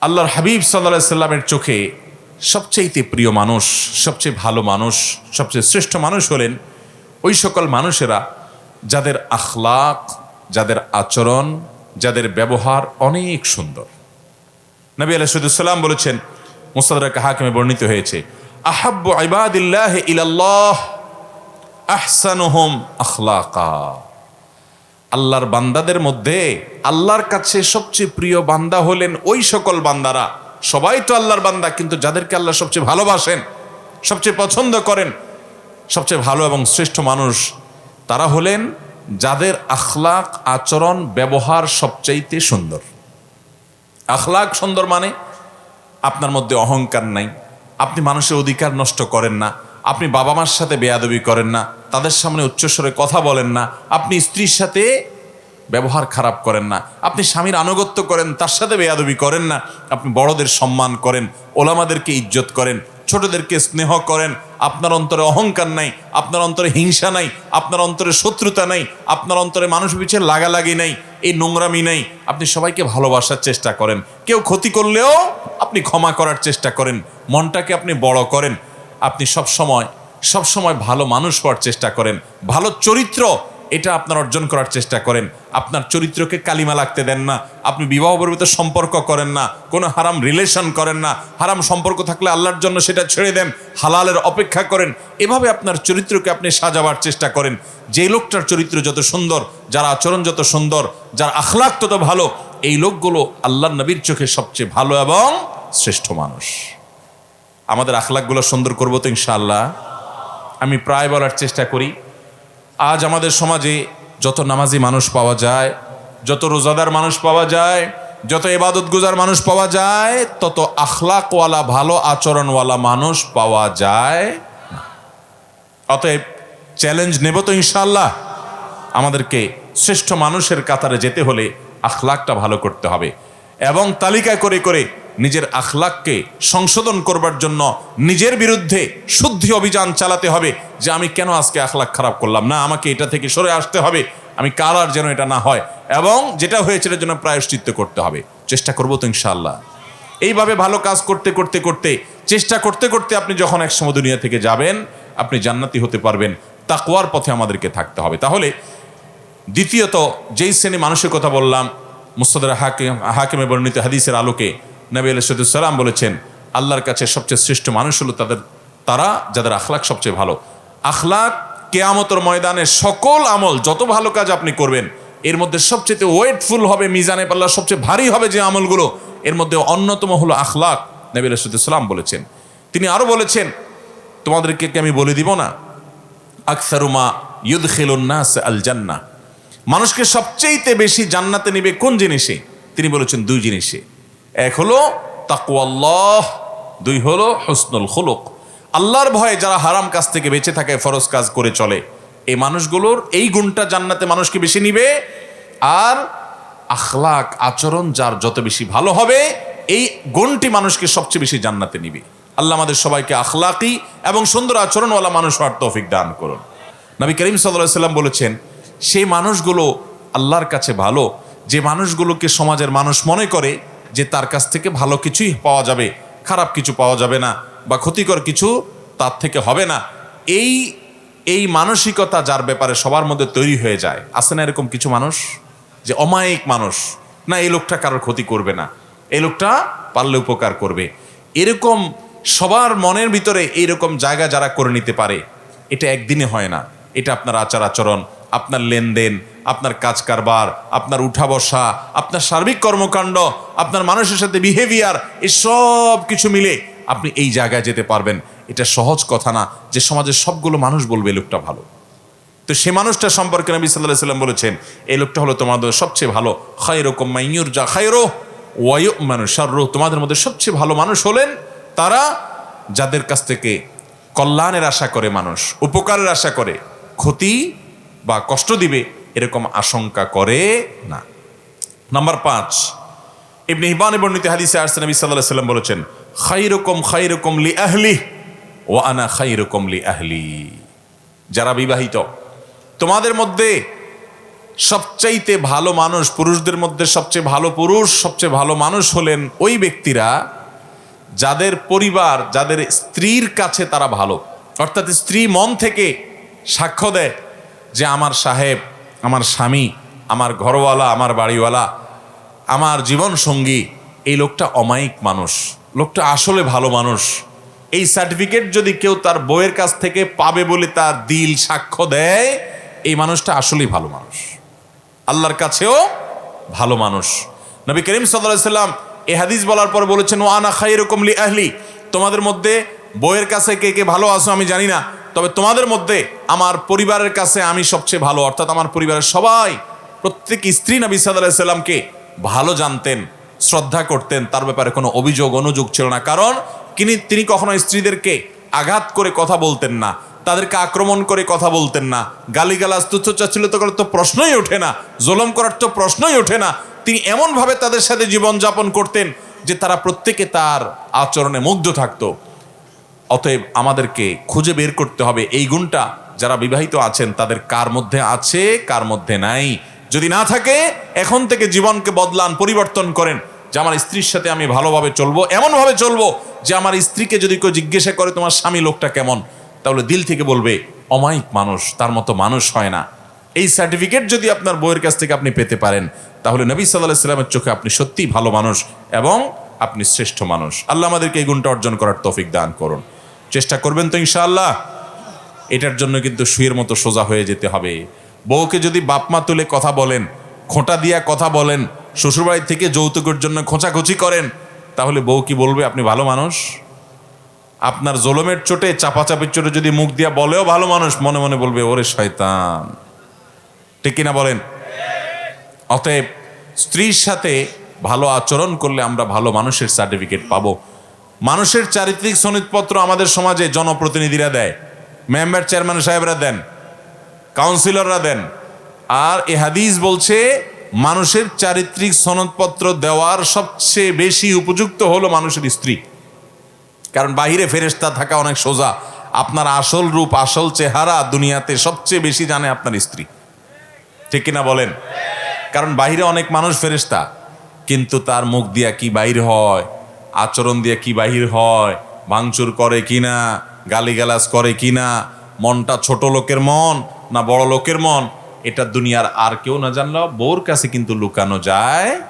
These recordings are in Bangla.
আল্লাহর হাবিব সাল্লাহ সাল্লামের চোখে সবচেয়েতে প্রিয় মানুষ, সবচেয়ে ভালো মানুষ, সবচেয়ে শ্রেষ্ঠ মানুষ হলেন ওই সকল মানুষেরা যাদের আখলাক, যাদের আচরণ, যাদের ব্যবহার অনেক সুন্দর। নবী আলাইসাল্লাম বলেছেন মুসাদরাক হাকিমে বর্ণিত হয়েছে, আহাব্বু ইবাদিল্লাহ ইলাল্লাহ, আহসানুহুম আখলাকা। আল্লাহর বান্দাদের মধ্যে আল্লাহর কাছে সবচেয়ে প্রিয় বান্দা হলেন ওই সকল বান্দারা। সবাই তো আল্লাহর বান্দা, কিন্তু যাদেরকে আল্লাহ সবচেয়ে ভালোবাসেন, সবচেয়ে পছন্দ করেন, সবচেয়ে ভালো এবং শ্রেষ্ঠ মানুষ, তারা হলেন যাদের আখলাক, আচরণ, ব্যবহার সবচাইতে সুন্দর। আখলাক সুন্দর মানে আপনার মধ্যে অহংকার নাই, আপনি মানুষের অধিকার নষ্ট করেন না, আপনি বাবা মার সাথে বেয়াদবি করেন না তাদের সামনে উচ্চস্বরে কথা বলেন না। আপনি স্ত্রীর সাথে ব্যবহার খারাপ করেন না। আপনি স্বামীর আনুগত্য করেন, তার সাথে বেয়াদবি করেন না। আপনি বড়দের সম্মান করেন, ওলামাদেরকে ইজ্জত করেন, ছোটদেরকে স্নেহ করেন। আপনার অন্তরে অহংকার নাই, আপনার অন্তরে হিংসা নাই, আপনার অন্তরে শত্রুতা নাই, আপনার অন্তরে মানুষ পিছিয়ে লাগালাগি নাই, এই নোংরামি নাই। আপনি সবাইকে ভালোবাসার চেষ্টা করেন। কেউ ক্ষতি করলেও আপনি ক্ষমা করার চেষ্টা করেন। মনটাকে আপনি বড় করেন। আপনি সব সময় সব সময় ভালো মানুষ হওয়ার চেষ্টা করেন। ভালো চরিত্র, এটা আপনার অর্জন করার চেষ্টা করেন। আপনার চরিত্রকে কালিমা লাগতে দেন না। আপনি বিবাহ পর্বিত সম্পর্ক করেন না। কোনো হারাম রিলেশন করেন না। হারাম সম্পর্ক থাকলে আল্লাহর জন্য সেটা ছেড়ে দেন। হালালের অপেক্ষা করেন। এভাবে আপনার চরিত্রকে আপনি সাজাবার চেষ্টা করেন। যে লোকটার চরিত্র যত সুন্দর, যার আচরণ যত সুন্দর, যার আখলাক তত ভালো, এই লোকগুলো আল্লাহ নবীর চোখে সবচেয়ে ভালো এবং শ্রেষ্ঠ মানুষ। আমাদের আখলাকগুলো সুন্দর করব তো ইনশাআল্লাহ? আমি প্রায় বলার চেষ্টা করি, আজ আমাদের সমাজে যত নামাজি মানুষ পাওয়া যায়, যত রোজাদার মানুষ পাওয়া যায়, যত এবাদত গুজার মানুষ পাওয়া যায়, তত আখলাকওয়ালা, ভালো আচরণওয়ালা মানুষ পাওয়া যায় অতএব চ্যালেঞ্জ নেব তো ইনশাল্লাহ আমাদেরকে শ্রেষ্ঠ মানুষের কাতারে যেতে হলে আখলাকটা ভালো করতে হবে এবং তালিকায় করে করে নিজের আখলাককে সংশোধন করবার জন্য নিজের বিরুদ্ধে শুদ্ধি অভিযান চালাতে হবে যে আমি কেন আজকে আখলাক খারাপ করলাম? না, আমাকে এটা থেকে সরে আসতে হবে। আমি কাল আর যেন এটা না হয়? এবং যেটা হয়েছে এটার জন্য প্রায়শ্চিত্ত করতে হবে। চেষ্টা করব তো ইনশাআল্লাহ। এইভাবে ভালো কাজ করতে করতে করতে, চেষ্টা করতে করতে আপনি যখন একসময় দুনিয়া থেকে যাবেন, আপনি জান্নাতি হতে পারবেন। তাকওয়ার পথে আমাদেরকে থাকতে হবে। তাহলে দ্বিতীয়ত, যেই শ্রেণি মানুষের কথা বললাম, মুস্তাদের হাকিম, হাকিমে বর্ণিত হাদিসের আলোকে নবী আলাইসালাম বলেছেন, আল্লাহর কাছে সবচেয়ে শ্রেষ্ঠ মানুষ হলো তাদের, তারা যাদের আখলাক সবচেয়ে ভালো। আখলাক কেয়ামতর ময়দানে সকল আমল, যত ভালো কাজ আপনি করবেন, এর মধ্যে সবচেয়ে ওয়েটফুল হবে, মিজানে পাল্লা সবচেয়ে ভারী হবে যে আমলগুলো, এর মধ্যে অন্যতম হলো আখলাক নবী আলাইসালাম বলেছেন। তিনি আরও বলেছেন, তোমাদেরকে কি আমি বলে দিব না? আকসারুমা ইউদ খেলুন্নাস আল জান্না মানুষকে সবচেয়েতে বেশি জান্নাতে নিবে কোন জিনিসে? তিনি বলেছেন দুই জিনিসে। এক হলো তাকুয়াল্লাহ দুই হলো হসনুল খুলুক। আল্লাহর ভয়ে যারা হারাম কাজ থেকে বেঁচে থাকে, ফরজ কাজ করে চলে, এই মানুষগুলোর এই গুণটা জান্নাতে মানুষকে বেশি নিবে? আর আখলাক আচরণ যার যত বেশি ভালো হবে, এই গুণটি মানুষকে সবচেয়ে বেশি জান্নাতে নিবে। আল্লাহ আমাদের সবাইকে আখলাকি এবং সুন্দর আচরণওয়ালা মানুষ হওয়ার তৌফিক দান করুন। নবী করিম সাল্লাহ সাল্লাম বলেছেন সেই মানুষগুলো আল্লাহর কাছে ভালো, যে মানুষগুলোকে সমাজের মানুষ মনে করে যে তার কাছ থেকে ভালো কিছুই পাওয়া যাবে, খারাপ কিছু পাওয়া যাবে না বা ক্ষতিকর কিছু তার থেকে হবে না। এই এই মানসিকতা যার ব্যাপারে সবার মধ্যে তৈরি হয়ে যায়। আছে না এরকম কিছু মানুষ? যে অমায়িক মানুষ। না, এই লোকটা কারোর ক্ষতি করবে না। এই লোকটা পারলে উপকার করবে। এরকম সবার মনের ভিতরে এইরকম জায়গা যারা করে নিতে পারে, এটা একদিনে হয় না। এটা আপনার আচার আচরণ, আপনার লেনদেন আপনার কাজ কারবার, আপনার উঠা বসা, আপনার সার্বিক কর্মকাণ্ড, আপনার মানুষের সাথে বিহেভিয়ার এই সব কিছু মিলে আপনি এই জায়গায় যেতে পারবেন। এটা সহজ কথা না যে সমাজের সবগুলো মানুষ বলবে লোকটা ভালো। তো সে মানুষটা সম্পর্কে নবী সাল্লাহ সাল্লাম বলেছেন, এই লোকটা হলো তোমাদের সবচেয়ে ভালো। খায়রকম মাইয়ুর যা খায়রো ওয়ায়ু মানুষ তোমাদের মধ্যে সবচেয়ে ভালো মানুষ হলেন তারা যাদের কাছ থেকে কল্যাণের আশা করে মানুষ, উপকারের আশা করে, ক্ষতি বা কষ্ট দিবে। এরকম আশঙ্কা করে না। নাম্বার পাঁচ, ইবনে হিবান বর্ণিত হাদিসে আসছে নবী আলাইহি সাল্লাম বলেছেন খাইরুকুম খাইরুকুম লি আহলি ও আনা খাইরুকুম লি আহলি যারা বিবাহিত, তোমাদের মধ্যে সবচাইতে ভালো মানুষ, পুরুষদের মধ্যে সবচেয়ে ভালো পুরুষ, সবচেয়ে ভালো মানুষ হলেন ওই ব্যক্তিরা যাদের পরিবার, যাদের স্ত্রীর কাছে তারা ভালো। অর্থাৎ স্ত্রী মন থেকে সাক্ষ্য দেয় যে, আমার সাহেব আমার স্বামী, আমার ঘরওয়ালা, আমার বাড়িওয়ালা, আমার জীবন সঙ্গী এই লোকটা অমায়িক মানুষ, লোকটা আসলে ভালো মানুষ। এই সার্টিফিকেট যদি কেউ তার বইয়ের কাছ থেকে পাবে বলে তার দিল, সাক্ষ্য দেয়, এই মানুষটা আসলেই ভালো মানুষ। আল্লাহর কাছেও ভালো মানুষ। নবী করিম সাল্লাম এ হাদিস বলার পর বলেছেন ও আনা খাই রকম লি আহলি। তোমাদের মধ্যে বইয়ের কাছে কে কে ভালো আছো আমি জানি না তবে তোমাদের মধ্যে আমার পরিবারের কাছে আমি সবচেয়ে ভালো, অর্থাৎ আমার পরিবারের সবাই, প্রত্যেক স্ত্রী নবী সাল্লাহ সাল্লামকে ভালো জানতেন, শ্রদ্ধা করতেন, তার ব্যাপারে কোনো অভিযোগ, অনুযোগ ছিল না। কারণ তিনি তিনি কখনো স্ত্রীদেরকে আঘাত করে কথা বলতেন না, তাদেরকে আক্রমণ করে কথা বলতেন না, গালিগালাজ তুচ্ছাচ্ছিলতা করার তো প্রশ্নই ওঠে না, জোলম করার তো প্রশ্নই ওঠে না। তিনি এমনভাবে তাদের সাথে জীবনযাপন করতেন যে তারা প্রত্যেকে তার আচরণে মুগ্ধ থাকতো। অতএব আমাদেরকে খুঁজে বের করতে হবে এই গুণটা। যারা বিবাহিত আছেন, তাদের কার মধ্যে আছে, কার মধ্যে নাই। যদি না থাকে, এখন থেকে জীবনকে বদলান, পরিবর্তন করেন যে আমার স্ত্রীর সাথে আমি ভালোভাবে চলবো, এমনভাবে চলবো যে আমার স্ত্রীকে যদি কেউ জিজ্ঞাসা করে, তোমার স্বামী লোকটা কেমন? তাহলে দিল থেকে বলবে, অমায়িক মানুষ, তার মতো মানুষ হয় না। এই সার্টিফিকেট যদি আপনার বইয়ের কাছ থেকে আপনি পেতে পারেন, তাহলে নবী সাল্লাহ সাল্লামের চোখে আপনি সত্যিই ভালো মানুষ এবং আপনি শ্রেষ্ঠ মানুষ। আল্লাহ আমাদেরকে এই গুণটা অর্জন করার তৌফিক দান করুন। চেষ্টা করবেন তো ইনশাআল্লাহ। এটার জন্য কিন্তু শুয়ের মতো সোজা হয়ে যেতে হবে। বউকে যদি বাপমা তুলে কথা বলেন, খোঁটা দিয়া কথা বলেন, শ্বশুরবাড়ি থেকে যৌতুকের জন্য খোঁচাখুচি করেন, তাহলে বউ কি বলবে, আপনি ভালো মানুষ? আপনার জোলমের চোটে, চাপাচাপির চোটে যদি মুখ দিয়া বলেও ভালো মানুষ, মনে মনে বলবে, ওরে শয়তান। ঠিক কিনা বলেন? অতএব স্ত্রীর সাথে ভালো আচরণ করলে আমরা ভালো মানুষের সার্টিফিকেট পাবো। মানুষের চারিত্রিক সনদপত্র আমাদের সমাজে জনপ্রতিনিধিরা দেয়। মেম্বার চেয়ারম্যান সাহেবরা দেন, কাউন্সিলররা দেন। আর এ হাদিস বলছে, মানুষের চারিত্রিক সনদপত্র দেওয়ার সবচেয়ে বেশি উপযুক্ত হলো মানুষের স্ত্রী। কারণ বাহিরে ফেরেস্তা থাকা অনেক সোজা। আপনার আসল রূপ, আসল চেহারা দুনিয়াতে সবচেয়ে বেশি জানে আপনার স্ত্রী। ঠিক কিনা বলেন? কারণ বাহিরে অনেক মানুষ ফেরেস্তা কিন্তু তার মুখ দিয়া কি বাহির হয়? আচরণ দিয়ে কি বাহির হয়, ভাঙচুর করে কিনা, গালিগালাজ করে কিনা, মনটা ছোট লোকের মন না বড় লোকের মন, এটা দুনিয়ার আর কেউ না জানলেও বউর কাছে কিন্তু লুকানো যায়।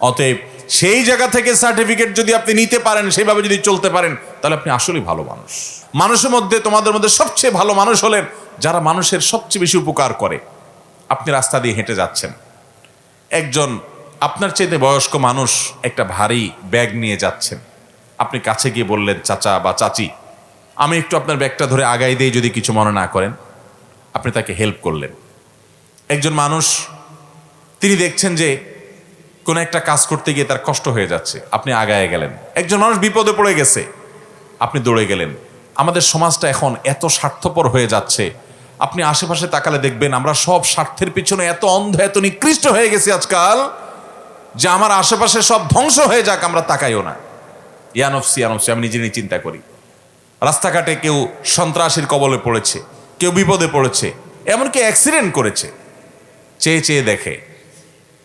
অতএব সেই জায়গা থেকে সার্টিফিকেট যদি আপনি নিতে পারেন, সেইভাবে যদি চলতে পারেন, তাহলে আপনি আসলেই ভালো মানুষ। মানুষের মধ্যে, তোমাদের মধ্যে সবচেয়ে ভালো মানুষ হলেন যারা মানুষের সবচেয়ে বেশি উপকার করে। আপনি রাস্তা দিয়ে হেঁটে যাচ্ছেন। একজন আপনার চাইতে বয়স্ক মানুষ একটা ভারী ব্যাগ নিয়ে যাচ্ছেন। আপনি কাছে গিয়ে বললেন, চাচা বা চাচি, আমি একটু আপনার ব্যাগটা ধরে আগাই দিয়ে যদি কিছু মনে না করেন। আপনি তাকে হেল্প করলেন। একজন মানুষ, তিনি দেখছেন যে কোনো একটা কাজ করতে গিয়ে তার কষ্ট হয়ে যাচ্ছে। আপনি আগায় গেলেন। একজন মানুষ বিপদে পড়ে গেছে। আপনি দৌড়ে গেলেন। আমাদের সমাজটা এখন এত স্বার্থপর হয়ে যাচ্ছে। আপনি আশেপাশে তাকালে দেখবেন আমরা সব স্বার্থের পিছনে এত অন্ধ, এত নিকৃষ্ট হয়ে গেছি আজকাল। যে আমার আশেপাশে সব ধ্বংস হয়ে যাক, আমরা তাকাইও না। ইয়ানফসি ইয়ানফসি আমি নিজে নিজে চিন্তা করি। রাস্তাঘাটে কেউ সন্ত্রাসীর কবলে পড়েছে, কেউ বিপদে পড়েছে, এমনকি অ্যাক্সিডেন্ট করেছে। চেয়ে চেয়ে দেখে।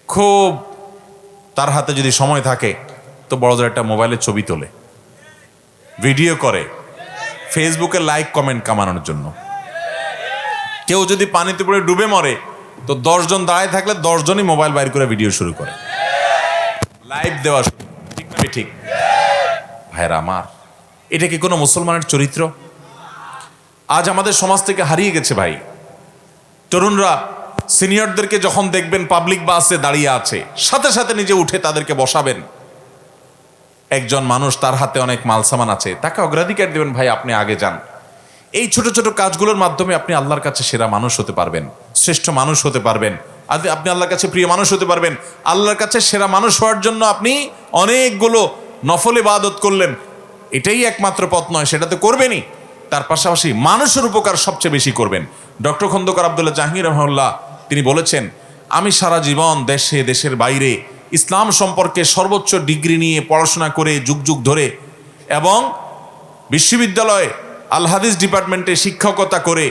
খুব তার হাতে যদি সময় থাকে, তো বড়দের একটা মোবাইলের ছবি তোলে। ভিডিও করে। ফেসবুকে লাইক কমেন্ট কামানোর জন্য। কেউ যদি পানিতে পড়ে ডুবে মরে, তো দশজন দাঁড়ায় থাকলে দশজনই মোবাইল বাইর করে ভিডিও শুরু করে। লাইভ দেওয়া ঠিক না ঠিক। ভাইরা আমার, এটা কি কোনো মুসলমানের চরিত্র? আজ আমাদের সমাজ থেকে হারিয়ে গেছে ভাই। তরুণরা সিনিয়রদেরকে যখন দেখবেন পাবলিক বাসে দাঁড়িয়ে আছে, সাথে সাথে নিজে উঠে তাদেরকে বসাবেন। একজন মানুষ তার হাতে অনেক মাল সামান আছে, তাকে অগ্রাধিকার দেবেন, ভাই, আপনি আগে যান। এই ছোট ছোট কাজগুলোর মাধ্যমে আপনি আল্লাহর কাছে সেরা মানুষ হতে পারবেন, শ্রেষ্ঠ মানুষ হতে পারবেন। আপনি আল্লাহর কাছে প্রিয় মানুষ হতে পারবেন। আল্লাহর কাছে সেরা মানুষ হওয়ার জন্য আপনি অনেকগুলো নফল ইবাদত করলেন। এটাই একমাত্র পথ নয়, সেটা তো করবেনই। তার পাশাপাশি মানুষের উপকার সবচেয়ে বেশি করবেন। ডক্টর খন্দকার আবদুল্লাহ জাহাঙ্গীর রহমাল্লাহ তিনি বলেছেন, আমি সারা জীবন দেশে, দেশের বাইরে ইসলাম সম্পর্কে সর্বোচ্চ ডিগ্রি নিয়ে পড়াশোনা করে যুগ যুগ ধরে এবং বিশ্ববিদ্যালয়ে আল হাদিস ডিপার্টমেন্টে শিক্ষকতা করে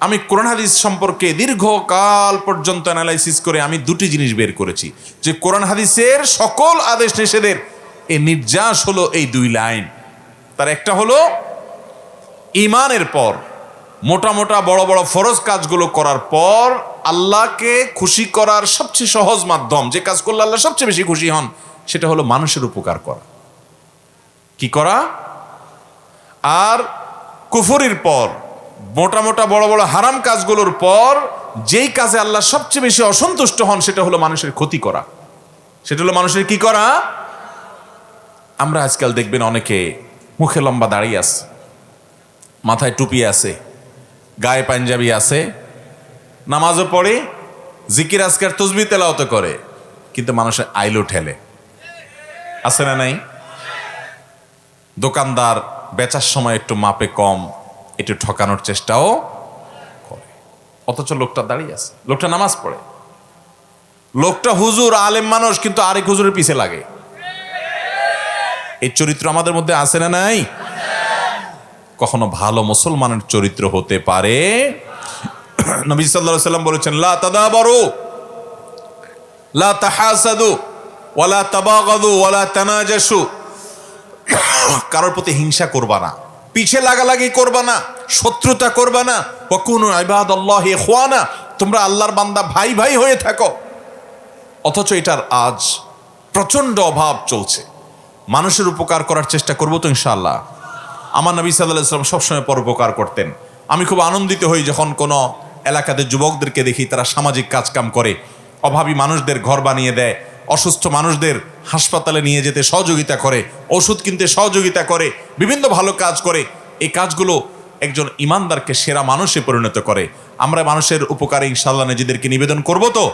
আমি কোরআন হাদিস সম্পর্কে দীর্ঘকাল পর্যন্ত অ্যানালাইসিস করে আমি দুটি জিনিস বের করেছি। যে কোরআন হাদিসের সকল আদেশ নিষেধের এই নির্যাস হলো এই দুই লাইন। তার একটা হলো ইমানের পর, মোটা মোটা বড় বড় ফরজ কাজগুলো করার পর আল্লাহকে খুশি করার সবচেয়ে সহজ মাধ্যম, যে কাজ করলে আল্লাহ সবচেয়ে বেশি খুশি হন, সেটা হলো মানুষের উপকার করা। কি করা? আর কুফরির পর মোটা মোটা বড় বড় হারাম কাজগুলোর পর যেই কাজে আল্লাহ সবচেয়ে বেশি অসন্তুষ্ট হন, সেটা হলো মানুষের ক্ষতি করা। সেটা হলো মানুষের কি করা? আমরা আজকাল দেখবেন অনেকে মুখে লম্বা দাঁড়িয়ে আছে, মাথায় টুপি আছে, গায়ে পাঞ্জাবি আছে, নামাজও পড়ে, জিকির, আজকার, তসবি তেলাওত করে, কিন্তু মানুষের আইলো ঠেলে। আছে না নাই? দোকানদার বেচার সময় একটু মাপে কম একটু ঠকানোর চেষ্টাও করে। অথচ লোকটা দাঁড়িয়ে আছে। লোকটা নামাজ পড়ে। লোকটা হুজুর, আলেম মানুষ, কিন্তু আরেক হুজুরের পিছে লাগে। এই চরিত্র আমাদের মধ্যে আছে না নাই? কখনো ভালো মুসলমানের চরিত্র হতে পারে? নবী সাল্লাম বলেছেন কারোর প্রতি হিংসা করবা না। পিছে লাগালাগি করবা না, শত্রুতা করবা না। ওয়াকুনু ইবাদাল্লাহি ইখওয়ানা, তোমরা আল্লাহর বান্দা ভাই ভাই হয়ে থাকো। অথচ এটার আজ প্রচণ্ড অভাব চলছে। মানুষের উপকার করার চেষ্টা করব তো ইনশাআল্লাহ। আমার নবী সাল্লাহ ইসলাম সবসময় পরোপকার করতেন। আমি খুব আনন্দিত হই যখন কোনো এলাকাতে যুবকদেরকে দেখি তারা সামাজিক কাজকাম করে, অভাবী মানুষদের ঘর বানিয়ে দেয় অসুস্থ মানুষদের হাসপাতালে নিয়ে যেতে সহযোগিতা করে, ওষুধ কিনতে সহযোগিতা করে, বিভিন্ন ভালো কাজ করে, এই কাজগুলো একজন ইমানদারকে সেরা মানুষে পরিণত করে। আমরা মানুষের উপকারে ইনশাল্লাহ নিজেদেরকে নিবেদন করব তো?